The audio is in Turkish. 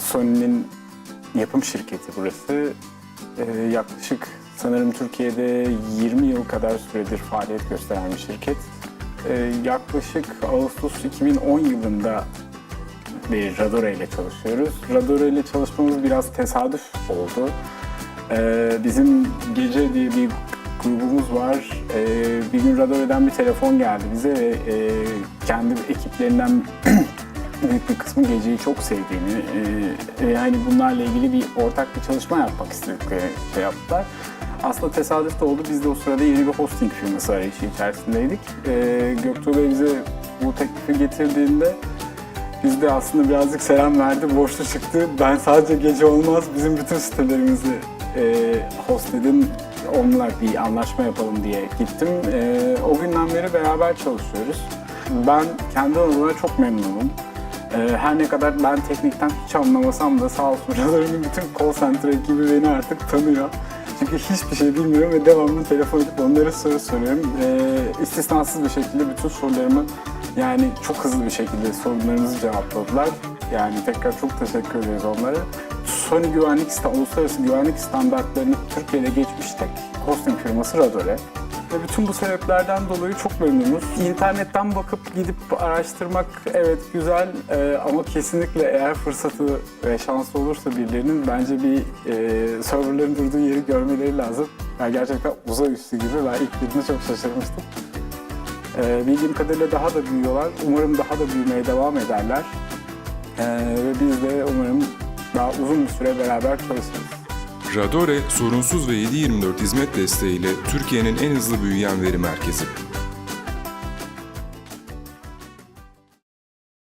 Sony'nin yapım şirketi burası. Ee, yaklaşık sanırım Türkiye'de 20 yıl kadar süredir faaliyet gösteren bir şirket. Ee, yaklaşık Ağustos 2010 yılında bir Radore ile çalışıyoruz. Radore ile çalışmamız biraz tesadüf oldu. Ee, bizim Gece diye bir grubumuz var. Bir gün Radore'den bir telefon geldi bize ve e, kendi ekiplerinden büyük bir kısmı Gece'yi çok sevdiğini e, ve hani bunlarla ilgili bir ortak bir çalışma yapmak istedikleri şey yaptılar. Aslında tesadüf de oldu. Biz de o sırada yeni bir hosting firması arayışı içerisindeydik. Ee, Göktuğ Bey bize bu teklifi getirdiğinde biz de aslında birazcık selam verdi, borçlu çıktı. Ben sadece gece olmaz, bizim bütün sitelerimizi e, host edin, onunla bir anlaşma yapalım diye gittim. E, o günden beri beraber çalışıyoruz. Ben kendi adıma çok memnunum. E, her ne kadar ben teknikten hiç anlamasam da sağ olsun Radar'ın bütün call center ekibi beni artık tanıyor. Çünkü hiçbir şey bilmiyorum ve devamlı telefon edip onlara soru soruyorum. E, istisnasız bir şekilde bütün sorularımı yani çok hızlı bir şekilde sorunlarımızı cevapladılar. Yani tekrar çok teşekkür ederiz onlara. Sony güvenlik, uluslararası güvenlik standartlarını Türkiye'de geçmiş tek hosting firması Radore. Ve bütün bu sebeplerden dolayı çok memnunuz. İnternetten bakıp gidip araştırmak evet güzel e, ama kesinlikle eğer fırsatı ve şansı olursa birilerinin bence bir e, serverların durduğu yeri görmeleri lazım. Yani gerçekten uzay üstü gibi ben ilk girdiğimde çok şaşırmıştım. Ee, bildiğim kadarıyla daha da büyüyorlar. Umarım daha da büyümeye devam ederler. Ee, ve biz de umarım daha uzun bir süre beraber çalışırız. Radore, sorunsuz ve 7/24 hizmet desteğiyle Türkiye'nin en hızlı büyüyen veri merkezi.